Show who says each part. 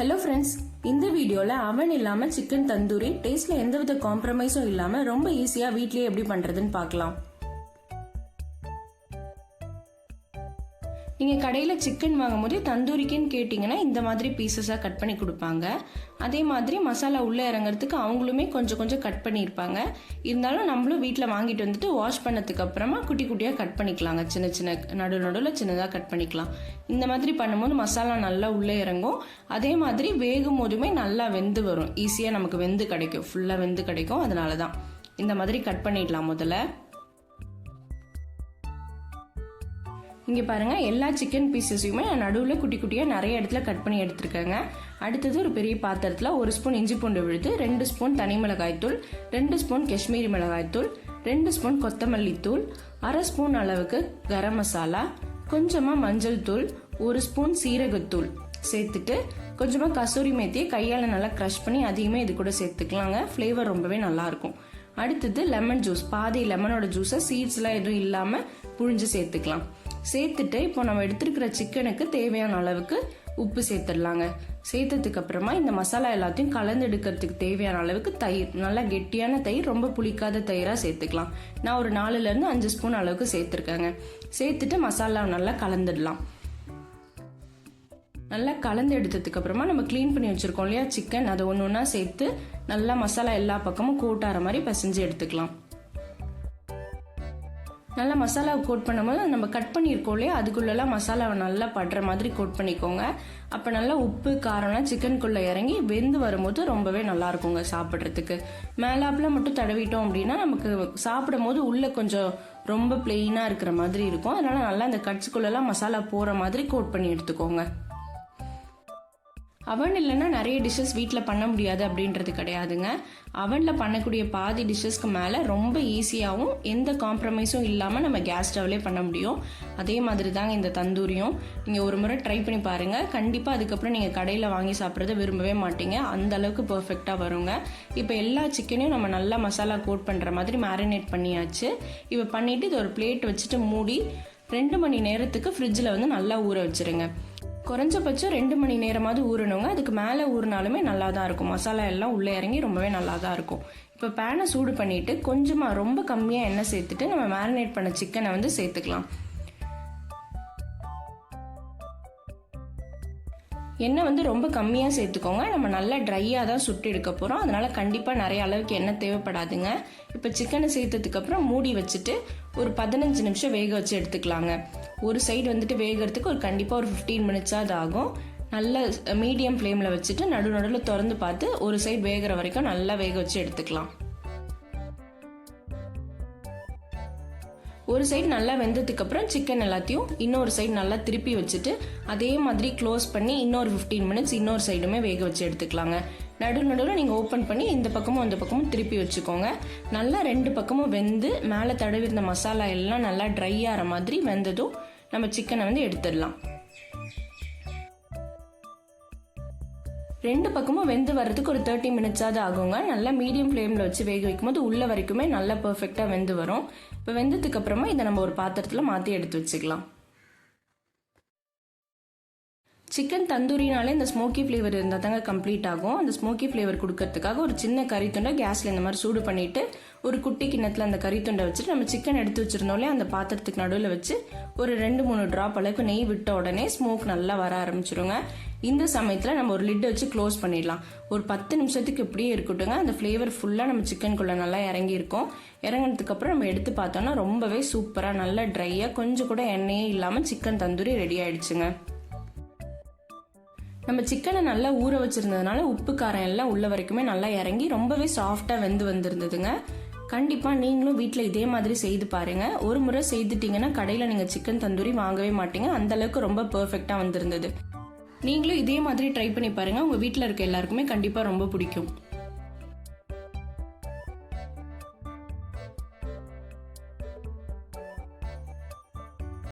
Speaker 1: Hello friends இந்த வீடியோவில் அவன் இல்லாமல் சிக்கன் தந்தூரி டேஸ்ட்டில் எந்தவித காம்ப்ரமைஸும் இல்லாமல் ரொம்ப ஈஸியாக வீட்லேயே எப்படி பண்ணுறதுன்னு பார்க்கலாம். நீங்கள் கடையில் சிக்கன் வாங்கும்போது தந்தூரிக்குன்னு கேட்டிங்கன்னா இந்த மாதிரி பீசஸாக கட் பண்ணி கொடுப்பாங்க. அதே மாதிரி மசாலா உள்ளே இறங்குறதுக்கு அவங்களுமே கொஞ்சம் கொஞ்சம் கட் பண்ணியிருப்பாங்க. இருந்தாலும் நம்மளும் வீட்டில் வாங்கிட்டு வந்துட்டு வாஷ் பண்ணதுக்கு அப்புறமா குட்டி குட்டியாக கட் பண்ணிக்கலாங்க. சின்ன சின்ன நடு நடுவில் சின்னதாக கட் பண்ணிக்கலாம். இந்த மாதிரி பண்ணும்போது மசாலா நல்லா உள்ளே இறங்கும். அதே மாதிரி வேகும் போதுமே நல்லா வெந்து வரும். ஈஸியாக நமக்கு வெந்து கிடைக்கும். ஃபுல்லாக வெந்து கிடைக்கும். அதனால தான் இந்த மாதிரி கட் பண்ணிடலாம் முதல்ல. இங்கே பாருங்கள் எல்லா சிக்கன் பீசஸையுமே நான் நடுவில் குட்டி குட்டியாக நிறைய இடத்துல கட் பண்ணி எடுத்துருக்கேங்க. அடுத்தது ஒரு பெரிய பாத்திரத்தில் ஒரு ஸ்பூன் இஞ்சி பூண்டு விழுது ரெண்டு ஸ்பூன் தனி மிளகாய்த்தூள் ரெண்டு ஸ்பூன் காஷ்மீரி மிளகாய்த்தூள் ரெண்டு ஸ்பூன் கொத்தமல்லி தூள் அரை ஸ்பூன் அளவுக்கு கரம் மசாலா கொஞ்சமாக மஞ்சள் தூள் ஒரு ஸ்பூன் சீரகத்தூள் சேர்த்துட்டு கொஞ்சமாக கசூரி மேத்தியை கையால் நல்லா க்ரஷ் பண்ணி அதையுமே இது கூட சேர்த்துக்கலாங்க. ஃப்ளேவர் ரொம்பவே நல்லாயிருக்கும் அடுத்தது லெமன் ஜூஸ் பாதி லெமனோட ஜூஸை சீட்ஸ்லாம் எதுவும் இல்லாமல் புழிஞ்சு சேர்த்துக்கலாம். சேர்த்துட்டு இப்போ நம்ம எடுத்துருக்கிற சிக்கனுக்கு தேவையான அளவுக்கு உப்பு சேர்த்துடலாங்க. சேர்த்ததுக்கு அப்புறமா இந்த மசாலா எல்லாத்தையும் கலந்து எடுக்கிறதுக்கு தேவையான அளவுக்கு தயிர். நல்லா கெட்டியான தயிர் ரொம்ப புளிக்காத தயிராக சேர்த்துக்கலாம். நான் ஒரு நாலுலேருந்து அஞ்சு ஸ்பூன் அளவுக்கு சேர்த்துருக்கேங்க. சேர்த்துட்டு மசாலா நல்லா கலந்துடலாம். நல்லா கலந்து எடுத்ததுக்கு அப்புறமா நம்ம க்ளீன் பண்ணி வச்சுருக்கோம் இல்லையா சிக்கன். அதை ஒன்று ஒன்றா சேர்த்து நல்லா மசாலா எல்லா பக்கமும் கூட்டார மாதிரி பசைஞ்சு எடுத்துக்கலாம். நல்லா மசாலா கோட் பண்ணும்போது நம்ம கட் பண்ணியிருக்கோம் இல்லையா? அதுக்குள்ளெல்லாம் மசாலாவை நல்லா படுற மாதிரி கோட் பண்ணிக்கோங்க. அப்போ நல்லா உப்பு காரம்லாம் சிக்கனுக்குள்ளே இறங்கி வெந்து வரும்போது ரொம்பவே நல்லா இருக்குங்க சாப்பிட்றதுக்கு. மேலாப்பில் மட்டும் தடவிட்டோம் அப்படின்னா நமக்கு சாப்பிடும் போது உள்ளே கொஞ்சம் ரொம்ப பிளெயினாக இருக்கிற மாதிரி இருக்கும். அதனால நல்லா அந்த கட்ஸுக்குள்ளெல்லாம் மசாலா போகிற மாதிரி கோட் பண்ணி எடுத்துக்கோங்க. அவன் இல்லைன்னா நிறைய டிஷ்ஷஸ் வீட்டில் பண்ண முடியாது அப்படின்றது கிடையாதுங்க. அவனில் பண்ணக்கூடிய பாதி டிஷ்ஷஸ்க்கு மேலே ரொம்ப ஈஸியாகவும் எந்த காம்ப்ரமைஸும் இல்லாமல் நம்ம கேஸ் ஸ்டவ்லேயே பண்ண முடியும். அதே மாதிரி தாங்க இந்த தந்தூரியும். நீங்கள் ஒரு முறை ட்ரை பண்ணி பாருங்கள் கண்டிப்பாக அதுக்கப்புறம் நீங்கள் கடையில் வாங்கி சாப்பிட்றத விரும்பவே மாட்டீங்க. அந்த அளவுக்கு பர்ஃபெக்டாக வருங்க. இப்போ எல்லா சிக்கனையும் நம்ம நல்லா மசாலா கோட் பண்ணுற மாதிரி மேரினேட் பண்ணியாச்சு. இப்போ பண்ணிவிட்டு இது ஒரு பிளேட் வச்சுட்டு மூடி ரெண்டு மணி நேரத்துக்கு ஃப்ரிட்ஜில் வந்து நல்லா ஊற வச்சுருங்க. குறைஞ்சபட்சம் ரெண்டு மணி நேரமாவது ஊறணுங்க. அதுக்கு மேலே ஊறினாலுமே நல்லா தான் இருக்கும். மசாலா எல்லாம் உள்ளே இறங்கி ரொம்பவே நல்லா தான் இருக்கும். இப்போ பேனை சூடு பண்ணிவிட்டு கொஞ்சமாக ரொம்ப கம்மியாக எண்ணெய் சேர்த்துட்டு நம்ம மேரினேட் பண்ண சிக்கனை வந்து சேர்த்துக்கலாம். எண்ணெய் வந்து ரொம்ப கம்மியாக சேர்த்துக்கோங்க. நம்ம நல்லா ட்ரையாக தான் சுட்டு எடுக்க போகிறோம் அதனால் கண்டிப்பாக நிறைய அளவுக்கு எண்ணெய் தேவைப்படாதுங்க. இப்போ சிக்கனை சேர்த்ததுக்கப்புறம் மூடி வச்சுட்டு ஒரு பதினஞ்சு நிமிஷம் வேக வச்சு எடுத்துக்கலாங்க. ஒரு சைடு வந்துட்டு வேகிறதுக்கு ஒரு கண்டிப்பாக ஒரு ஃபிஃப்டீன் மினிட்ஸாவது ஆகும். நல்ல மீடியம் ஃப்ளேமில் வச்சுட்டு நடு நடுவில் திறந்து பார்த்து ஒரு சைடு வேகிற வரைக்கும் நல்லா வேக வச்சு எடுத்துக்கலாம். ஒரு சைடு நல்லா வெந்ததுக்கு அப்புறம் சிக்கன் எல்லாத்தையும் இன்னொரு சைடு நல்லா திருப்பி வச்சுட்டு அதே மாதிரி க்ளோஸ் பண்ணி இன்னொரு ஃபிஃப்டீன் மினிட்ஸ் இன்னொரு சைடுமே வேக வச்சு எடுத்துக்கலாங்க. நடு நடுவில் நீங்கள் ஓப்பன் பண்ணி இந்த பக்கமும் அந்த பக்கமும் திருப்பி வச்சுக்கோங்க. நல்லா ரெண்டு பக்கமும் வெந்து மேலே தடவி இருந்த மசாலா எல்லாம் நல்லா ட்ரை ஆகிற மாதிரி வெந்ததும் நம்ம சிக்கனை வந்து எடுத்துடலாம். ரெண்டு பக்கமும் வெந்து வர்றதுக்கு ஒரு தேர்ட்டி மினிட்ஸாவது ஆகுங்க. நல்லா மீடியம் ஃப்ளேமில் வச்சு வேக வைக்கும் போது உள்ள வரைக்குமே நல்லா பர்ஃபெக்டாக வெந்து வரும். இப்போ வெந்ததுக்கு அப்புறமா இதை நம்ம ஒரு பாத்திரத்தில் மாற்றி எடுத்து வச்சுக்கலாம். சிக்கன் தந்தூரினாலே இந்த ஸ்மோக்கி ஃப்ளேவர் இருந்தால் தாங்க கம்ப்ளீட் ஆகும். அந்த ஸ்மோக்கி ஃப்ளேவர் கொடுக்கறதுக்காக ஒரு சின்ன கறி துண்டை கேஸில் இந்த மாதிரி சூடு பண்ணிவிட்டு ஒரு குட்டி கிண்ணத்தில் அந்த கறி துண்டை வச்சுட்டு நம்ம சிக்கன் எடுத்து வச்சிருந்தோம்லே அந்த பாத்திரத்துக்கு நடுவில் வச்சு ஒரு ரெண்டு மூணு ட்ராப் அளவுக்கு நெய் விட்ட உடனே ஸ்மோக் நல்லா வர ஆரம்பிச்சிருங்க. இந்த சமயத்தில் நம்ம ஒரு லிட் வச்சு க்ளோஸ் பண்ணிடலாம். ஒரு பத்து நிமிஷத்துக்கு இப்படியே இருக்கட்டுங்க. அந்த ஃப்ளேவர் ஃபுல்லாக நம்ம சிக்கனுக்குள்ளே நல்லா இறங்கியிருக்கோம். இறங்கினதுக்கப்புறம் நம்ம எடுத்து பார்த்தோம்னா ரொம்பவே சூப்பராக நல்லா ட்ரையாக கொஞ்சம் கூட எண்ணெயே இல்லாமல் சிக்கன் தந்தூரி ரெடி ஆயிடுச்சுங்க. நம்ம சிக்கனை நல்லா ஊற வச்சுருந்ததுனால உப்பு காரம் எல்லாம் உள்ள வரைக்குமே நல்லா இறங்கி ரொம்பவே சாஃப்டாக வெந்து வந்திருந்ததுங்க. கண்டிப்பாக நீங்களும் வீட்டில் இதே மாதிரி செய்து பாருங்கள் ஒரு முறை செய்துட்டிங்கன்னா கடையில் நீங்கள் சிக்கன் தந்தூரி வாங்கவே மாட்டீங்க. அந்தளவுக்கு ரொம்ப பர்ஃபெக்டாக வந்திருந்தது. நீங்களும் இதே மாதிரி ட்ரை பண்ணி பாருங்கள் உங்கள் வீட்டில் இருக்க எல்லாருக்குமே கண்டிப்பாக ரொம்ப பிடிக்கும்.